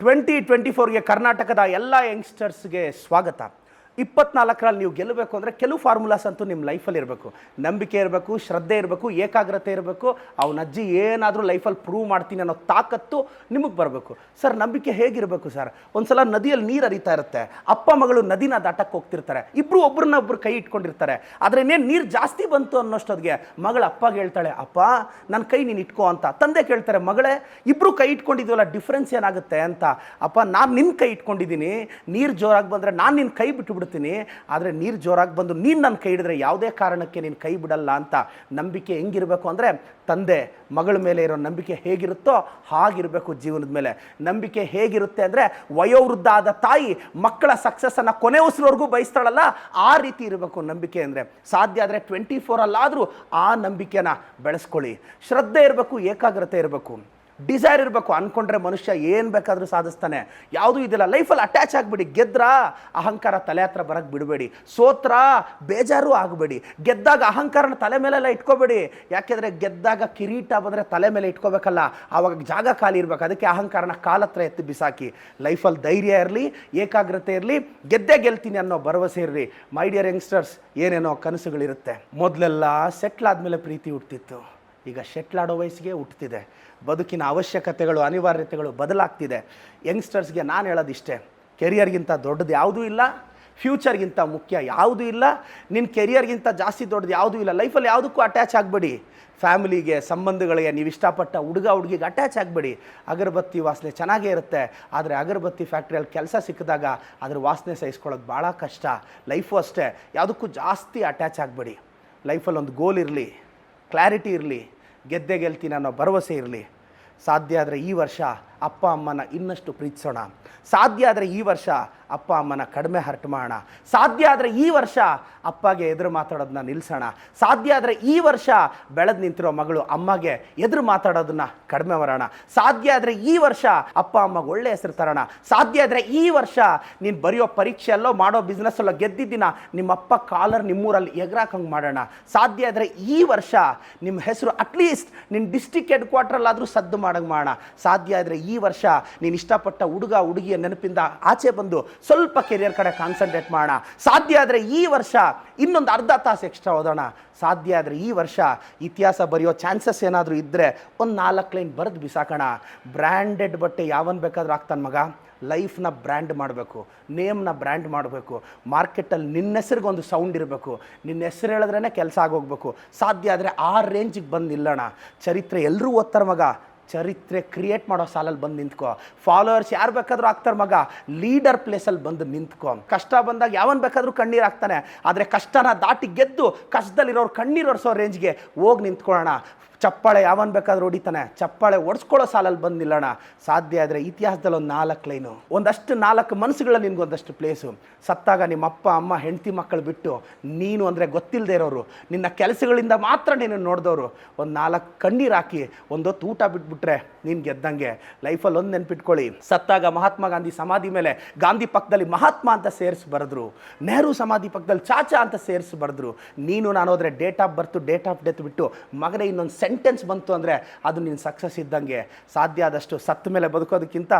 Twenty twenty ಫೋರ್ಗೆ ಕರ್ನಾಟಕದ ಎಲ್ಲ ಯಂಗ್ಸ್ಟರ್ಸ್ಗೆ ಸ್ವಾಗತ. ಇಪ್ಪತ್ನಾಲ್ಕರಲ್ಲಿ ನೀವು ಗೆಲ್ಲಬೇಕು ಅಂದರೆ ಕೆಲವು ಫಾರ್ಮುಲಾಸ್ ಅಂತೂ ನಿಮ್ಮ ಲೈಫಲ್ಲಿ ಇರಬೇಕು. ನಂಬಿಕೆ ಇರಬೇಕು, ಶ್ರದ್ಧೆ ಇರಬೇಕು, ಏಕಾಗ್ರತೆ ಇರಬೇಕು. ಅವನ ಅಜ್ಜಿ ಏನಾದರೂ ಲೈಫಲ್ಲಿ ಪ್ರೂವ್ ಮಾಡ್ತೀನಿ ಅನ್ನೋ ತಾಕತ್ತು ನಿಮಗೆ ಬರಬೇಕು. ಸರ್, ನಂಬಿಕೆ ಹೇಗಿರಬೇಕು ಸರ್? ಒಂದ್ಸಲ ನದಿಯಲ್ಲಿ ನೀರು ಹರಿತಾ ಇರುತ್ತೆ. ಅಪ್ಪ, ಮಗಳು ನದಿನ ದಾಟಕ್ಕೆ ಹೋಗ್ತಿರ್ತಾರೆ. ಇಬ್ಬರು ಒಬ್ರನ್ನ ಒಬ್ರು ಕೈ ಇಟ್ಕೊಂಡಿರ್ತಾರೆ. ಆದರೆ ಇನ್ನೇನು ನೀರು ಜಾಸ್ತಿ ಬಂತು ಅನ್ನೋಷ್ಟೊತ್ತಿಗೆ ಮಗಳ ಅಪ್ಪಗೆ ಹೇಳ್ತಾಳೆ, ಅಪ್ಪ ನನ್ನ ಕೈ ನೀನು ಇಟ್ಕೋ ಅಂತ. ತಂದೆ ಕೇಳ್ತಾರೆ, ಮಗಳೇ ಇಬ್ಬರು ಕೈ ಇಟ್ಕೊಂಡಿದ್ವಲ್ಲ ಡಿಫ್ರೆನ್ಸ್ ಏನಾಗುತ್ತೆ? ಅಂತ. ಅಪ್ಪ, ನಾನು ನಿನ್ನ ಕೈ ಇಟ್ಕೊಂಡಿದ್ದೀನಿ. ನೀರು ಜೋರಾಗಿ ಬಂದರೆ ನಾನು ನಿನ್ನ ಕೈ ಬಿಟ್ಟು ಬಿಡ್ತೀನಿ, ಆದರೆ ನೀರು ಜೋರಾಗಿ ಬಂದು ನೀನು ನನ್ನ ಕೈ ಹಿಡಿದ್ರೆ ಯಾವುದೇ ಕಾರಣಕ್ಕೆ ನೀನು ಕೈ ಬಿಡಲ್ಲ ಅಂತ ನಂಬಿಕೆ ಹೆಂಗಿರಬೇಕು ಅಂದರೆ ತಂದೆ, ಮಗಳ ಮೇಲೆ ಇರೋ ನಂಬಿಕೆ ಹೇಗಿರುತ್ತೋ ಹಾಗಿರಬೇಕು ಜೀವನದ ಮೇಲೆ. ನಂಬಿಕೆ ಹೇಗಿರುತ್ತೆ ಅಂದರೆ ವಯೋವೃದ್ಧ ಆದ ತಾಯಿ ಮಕ್ಕಳ ಸಕ್ಸಸ್ಸನ್ನು ಕೊನೆ ಉಸಿರೋರ್ಗೂ ಬಯಸ್ತಾಳಲ್ಲ, ಆ ರೀತಿ ಇರಬೇಕು ನಂಬಿಕೆ ಅಂದರೆ. ಸಾಧ್ಯ ಆದರೆ ಟ್ವೆಂಟಿ ಫೋರಲ್ಲಾದರೂ ಆ ನಂಬಿಕೆನ ಬೆಳೆಸ್ಕೊಳ್ಳಿ. ಶ್ರದ್ಧೆ ಇರಬೇಕು, ಏಕಾಗ್ರತೆ ಇರಬೇಕು. ಡಿಸೈರ್ ಇರಬೇಕು ಅಂದ್ಕೊಂಡ್ರೆ ಮನುಷ್ಯ ಏನು ಬೇಕಾದರೂ ಸಾಧಿಸ್ತಾನೆ. ಯಾವುದೂ ಇದಿಲ್ಲ. ಲೈಫಲ್ಲಿ ಅಟ್ಯಾಚ್ ಆಗಿಬಿಡಿ. ಗೆದ್ರ, ಅಹಂಕಾರ ತಲೆ ಹತ್ರ ಬರಕ್ಕೆ ಬಿಡಬೇಡಿ. ಸೋತ್ರ, ಬೇಜಾರು ಆಗಬೇಡಿ. ಗೆದ್ದಾಗ ಅಹಂಕಾರನ ತಲೆ ಮೇಲೆಲ್ಲ ಇಟ್ಕೋಬೇಡಿ. ಯಾಕೆಂದರೆ ಗೆದ್ದಾಗ ಕಿರೀಟ ಬಂದರೆ ತಲೆ ಮೇಲೆ ಇಟ್ಕೋಬೇಕಲ್ಲ. ಆವಾಗ ಜಾಗ ಖಾಲಿ ಇರಬೇಕು. ಅದಕ್ಕೆ ಅಹಂಕಾರನ ಕಾಲತ್ರ ಎತ್ತಿ ಬಿಸಾಕಿ. ಲೈಫಲ್ಲಿ ಧೈರ್ಯ ಇರಲಿ, ಏಕಾಗ್ರತೆ ಇರಲಿ, ಗೆದ್ದೇ ಗೆಲ್ತೀನಿ ಅನ್ನೋ ಭರವಸೆ ಇರಲಿ. ಮೈ ಡಿಯರ್ ಯಂಗ್ಸ್ಟರ್ಸ್ ಏನೇನೋ ಕನಸುಗಳಿರುತ್ತೆ. ಮೊದಲೆಲ್ಲ ಸೆಟ್ಲ್ ಆದಮೇಲೆ ಪ್ರೀತಿ ಹುಟ್ಟಿತ್ತು ಈಗ ಶೆಟ್ಲಾಡೋ ವಯಸ್ಸಿಗೆ ಹುಟ್ಟುತ್ತಿದೆ ಬದುಕಿನ ಅವಶ್ಯಕತೆಗಳು, ಅನಿವಾರ್ಯತೆಗಳು ಬದಲಾಗ್ತಿದೆ. ಯಂಗ್ಸ್ಟರ್ಸ್ಗೆ ನಾನು ಹೇಳೋದಿಷ್ಟೇ, ಕೆರಿಯರ್ಗಿಂತ ದೊಡ್ಡದು ಯಾವುದೂ ಇಲ್ಲ, ಫ್ಯೂಚರ್ಗಿಂತ ಮುಖ್ಯ ಯಾವುದೂ ಇಲ್ಲ ನಿನ್ನ ಕೆರಿಯರ್ಗಿಂತ ಜಾಸ್ತಿ ದೊಡ್ಡದು ಯಾವುದೂ ಇಲ್ಲ, ಲೈಫಲ್ಲಿ ಯಾವುದಕ್ಕೂ ಅಟ್ಯಾಚ್ ಆಗಬೇಡಿ. ಫ್ಯಾಮಿಲಿಗೆ ಸಂಬಂಧಗಳಿಗೆ ನೀವು ಇಷ್ಟಪಟ್ಟ ಹುಡುಗ ಹುಡುಗಿಗೆ ಅಟ್ಯಾಚ್ ಆಗಬೇಡಿ. ಅಗರಬತ್ತಿ ವಾಸನೆ ಚೆನ್ನಾಗೇ ಇರುತ್ತೆ, ಆದರೆ ಅಗರಬತ್ತಿ ಫ್ಯಾಕ್ಟ್ರಿಯಲ್ಲಿ ಕೆಲಸ ಸಿಕ್ಕಿದಾಗ ಅದ್ರ ವಾಸನೆ ಸಹಿಸ್ಕೊಳ್ಳೋದು ಭಾಳ ಕಷ್ಟ. ಲೈಫು ಅಷ್ಟೇ, ಯಾವುದಕ್ಕೂ ಜಾಸ್ತಿ ಅಟ್ಯಾಚ್ ಆಗಬೇಡಿ. ಲೈಫಲ್ಲಿ ಒಂದು ಗೋಲ್ ಇರಲಿ. ಕ್ಲಾರಿಟಿ ಇರಲಿ ಗೆದ್ದೆ ಗೆಲ್ತೀನಿ ಅನ್ನೋ ಭರವಸೆ ಇರಲಿ ಸಾಧ್ಯ ಆದರೆ ಈ ವರ್ಷ ಅಪ್ಪ ಅಮ್ಮನ ಇನ್ನಷ್ಟು ಪ್ರೀತಿಸೋಣ. ಸಾಧ್ಯ ಆದರೆ ಈ ವರ್ಷ ಅಪ್ಪ ಅಮ್ಮನ ಕಡಿಮೆ ಹರ್ಟ್ ಮಾಡೋಣ. ಸಾಧ್ಯ ಆದರೆ ಈ ವರ್ಷ ಅಪ್ಪಗೆ ಎದುರು ಮಾತಾಡೋದನ್ನ ನಿಲ್ಲಿಸೋಣ ಸಾಧ್ಯ ಆದರೆ ಈ ವರ್ಷ ಬೆಳೆದು ನಿಂತಿರೋ ಮಗಳು ಅಮ್ಮಗೆ ಎದುರು ಮಾತಾಡೋದನ್ನ ಕಡಿಮೆ ಮಾಡೋಣ. ಸಾಧ್ಯ ಆದರೆ ಈ ವರ್ಷ ಅಪ್ಪ ಅಮ್ಮಗೆ ಒಳ್ಳೆ ಹೆಸರು ತರೋಣ. ಸಾಧ್ಯ ಆದರೆ ಈ ವರ್ಷ ನೀನು ಬರೆಯೋ ಪರೀಕ್ಷೆಯಲ್ಲೋ ಮಾಡೋ ಬಿಸ್ನೆಸ್ಸಲ್ಲೋ ಗೆದ್ದಿದ್ದಿನ, ನಿಮ್ಮಪ್ಪ ಕಾಲರ್ ನಿಮ್ಮೂರಲ್ಲಿ ಎಗರಾಕಂಗೆ ಮಾಡೋಣ. ಸಾಧ್ಯ ಆದರೆ ಈ ವರ್ಷ ನಿಮ್ಮ ಹೆಸರು ಅಟ್ಲೀಸ್ಟ್ ನಿನ್ನ ಡಿಸ್ಟಿಕ್ ಹೆಡ್ ಕ್ವಾರ್ಟ್ರಲ್ಲಾದರೂ ಸದ್ದು ಮಾಡಂಗೆ ಮಾಡೋಣ. ಸಾಧ್ಯ ಆದರೆ ವರ್ಷ ನೀನು ಇಷ್ಟಪಟ್ಟ ಹುಡುಗ ಹುಡುಗಿಯ ನೆನಪಿಂದ ಆಚೆ ಬಂದು ಸ್ವಲ್ಪ ಕೆರಿಯರ್ ಕಡೆ ಕಾನ್ಸಂಟ್ರೇಟ್ ಮಾಡೋಣ ಸಾಧ್ಯ ಆದರೆ ಈ ವರ್ಷ ಇನ್ನೊಂದು ಅರ್ಧ ತಾಸು ಎಕ್ಸ್ಟ್ರಾ ಓದೋಣ. ಸಾಧ್ಯ ಆದರೆ ಈ ವರ್ಷ ಇತಿಹಾಸ ಬರೆಯೋ ಚಾನ್ಸಸ್ ಏನಾದರೂ ಇದ್ದರೆ ಒಂದು ನಾಲ್ಕು ಲೈನ್ ಬರೆದು ಬಿಸಾಕೋಣ. ಬ್ರ್ಯಾಂಡೆಡ್ ಬಟ್ಟೆ ಯಾವನ್ ಬೇಕಾದ್ರೂ ಆಗ್ತಾನೆ ಮಗ? ಲೈಫ್ನ ಬ್ರ್ಯಾಂಡ್ ಮಾಡಬೇಕು. ನೇಮ್ನ ಬ್ರ್ಯಾಂಡ್ ಮಾಡಬೇಕು. ಮಾರ್ಕೆಟಲ್ಲಿ ನಿನ್ನ ಹೆಸ್ರಿಗೆ ಒಂದು ಸೌಂಡ್ ಇರಬೇಕು. ನಿನ್ನ ಹೆಸರು ಹೇಳಿದ್ರೇ ಕೆಲಸ ಆಗೋಗ್ಬೇಕು. ಸಾಧ್ಯ ಆದರೆ ಆ ರೇಂಜಿಗೆ ಬಂದು ನಿಲ್ಲೋಣ. ಚರಿತ್ರೆ ಎಲ್ಲರೂ ಓದ್ತಾರೆ ಮಗ? ಚರಿತ್ರೆ ಕ್ರಿಯೇಟ್ ಮಾಡೋ ಸಾಲಲ್ಲಿ ಬಂದು ನಿಂತ್ಕೊ. ಫಾಲೋವರ್ಸ್ ಯಾರು ಬೇಕಾದರೂ ಆಗ್ತಾರೆ ಮಗ. ಲೀಡರ್ ಪ್ಲೇಸಲ್ಲಿ ಬಂದು ನಿಂತ್ಕೊ. ಕಷ್ಟ ಬಂದಾಗ ಯಾವನ್ ಬೇಕಾದರೂ ಕಣ್ಣೀರು ಹಾಕ್ತಾನೆ. ಆದರೆ ಕಷ್ಟನ ದಾಟಿ ಗೆದ್ದು ಕಷ್ಟದಲ್ಲಿರೋರು ಕಣ್ಣೀರು ಒರೆಸೋ ರೇಂಜ್ಗೆ ಹೋಗಿ ನಿಂತ್ಕೊಳ್ಳೋಣ. ಚಪ್ಪಾಳೆ ಯಾವನ್ ಬೇಕಾದ್ರೂ ಹೊಡಿತಾನೆ. ಚಪ್ಪಾಳೆ ಒಡ್ಸ್ಕೊಳ್ಳೋ ಸಾಲಲ್ಲಿ ಬಂದು ನಿಲ್ಲೋಣ ಸಾಧ್ಯ ಆದರೆ ಇತಿಹಾಸದಲ್ಲಿ ಒಂದು ನಾಲ್ಕು ಲೈನು ಒಂದಷ್ಟು ನಾಲ್ಕು ಮನಸ್ಸುಗಳಲ್ಲಿ ನಿನ್ಗೊಂದಷ್ಟು ಪ್ಲೇಸು ಸತ್ತಾಗ ನಿಮ್ಮ ಅಪ್ಪ, ಅಮ್ಮ, ಹೆಂಡತಿ ಮಕ್ಕಳು ಬಿಟ್ಟು ನೀನು ಅಂದರೆ ಗೊತ್ತಿಲ್ಲದೆ ಇರೋರು. ನಿನ್ನ ಕೆಲಸಗಳಿಂದ ಮಾತ್ರ ನೀನು ನೋಡಿದವರು. ಒಂದು ನಾಲ್ಕು ಕಣ್ಣೀರು ಹಾಕಿ ಒಂದೊತ್ತು ಊಟ ಬಿಟ್ಬಿಟ್ರೆ ನೀನು ಗೆದ್ದಂಗೆ. ಲೈಫಲ್ಲಿ ಒಂದು ನೆನ್ಪಿಟ್ಕೊಳ್ಳಿ. ಸತ್ತಾಗ ಮಹಾತ್ಮ ಗಾಂಧಿ ಸಮಾಧಿ ಮೇಲೆ ಗಾಂಧಿ ಪಕ್ಕದಲ್ಲಿ ಮಹಾತ್ಮ ಅಂತ ಸೇರಿಸಿ ಬರೆದ್ರು. ನೆಹರು ಸಮಾಧಿ ಪಕ್ಕದಲ್ಲಿ ಚಾಚಾ ಅಂತ ಸೇರಿಸಿ ಬರೆದ್ರು. ನೀನು ನಾನು ಹೋದರೆ date of birth date of death ಬಿಟ್ಟು ಮಗನೇ ಇನ್ನೊಂದು ಸೆಂಟೆನ್ಸ್ ಬಂತು ಅಂದರೆ ಅದು ನಿನ್ನ ಸಕ್ಸಸ್ ಇದ್ದಂಗೆ ಸಾಧ್ಯ ಆದಷ್ಟು ಸತ್ತ ಮೇಲೆ ಬದುಕೋದಕ್ಕಿಂತ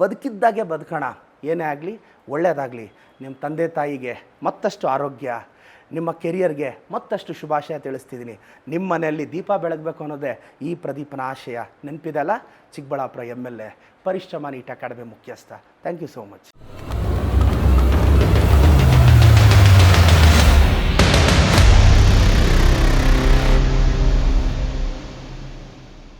ಬದುಕಿದ್ದಾಗೆ ಬದುಕೋಣ. ಏನೇ ಆಗಲಿ ಒಳ್ಳೆಯದಾಗಲಿ ನಿಮ್ಮ ತಂದೆ ತಾಯಿಗೆ ಮತ್ತಷ್ಟು ಆರೋಗ್ಯ, ನಿಮ್ಮ ಕೆರಿಯರ್ಗೆ ಮತ್ತಷ್ಟು ಶುಭಾಶಯ ತಿಳಿಸ್ತಿದ್ದೀನಿ. ನಿಮ್ಮ ಮನೆಯಲ್ಲಿ ದೀಪ ಬೆಳಗಬೇಕು ಅನ್ನೋದೇ ಈ ಪ್ರದೀಪನ ಆಶಯ. ನೆನಪಿದೆಲ್ಲ Chikkaballapur M L A Parishrama NEET academy ಮುಖ್ಯಸ್ಥ. Thank you so much